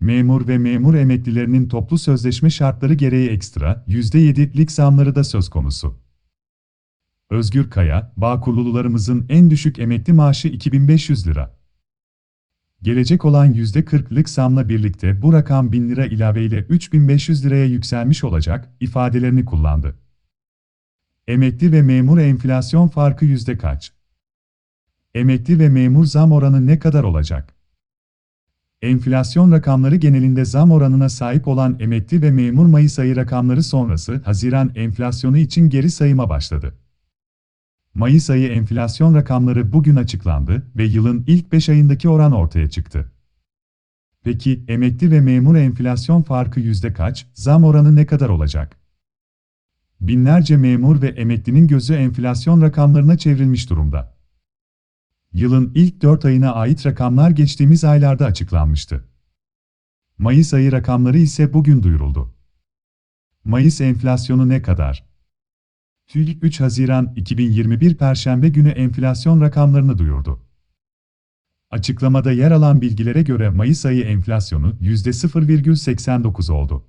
Memur ve memur emeklilerinin toplu sözleşme şartları gereği ekstra %7'lik zamları da söz konusu. Özgür Kaya, Bağkurlularımızın en düşük emekli maaşı 2500 lira. Gelecek olan %40'lık zamla birlikte bu rakam 1000 lira ilaveyle 3500 liraya yükselmiş olacak ifadelerini kullandı. Emekli ve memur enflasyon farkı yüzde kaç? Emekli ve memur zam oranı ne kadar olacak? Enflasyon rakamları genelinde zam oranına sahip olan emekli ve memur Mayıs ayı rakamları sonrası Haziran enflasyonu için geri sayıma başladı. Mayıs ayı enflasyon rakamları bugün açıklandı ve yılın ilk 5 ayındaki oran ortaya çıktı. Peki emekli ve memur enflasyon farkı yüzde kaç, zam oranı ne kadar olacak? Binlerce memur ve emeklinin gözü enflasyon rakamlarına çevrilmiş durumda. Yılın ilk 4 ayına ait rakamlar geçtiğimiz aylarda açıklanmıştı. Mayıs ayı rakamları ise bugün duyuruldu. Mayıs enflasyonu ne kadar? TÜİK 3 Haziran 2021 Perşembe günü enflasyon rakamlarını duyurdu. Açıklamada yer alan bilgilere göre Mayıs ayı enflasyonu %0,89 oldu.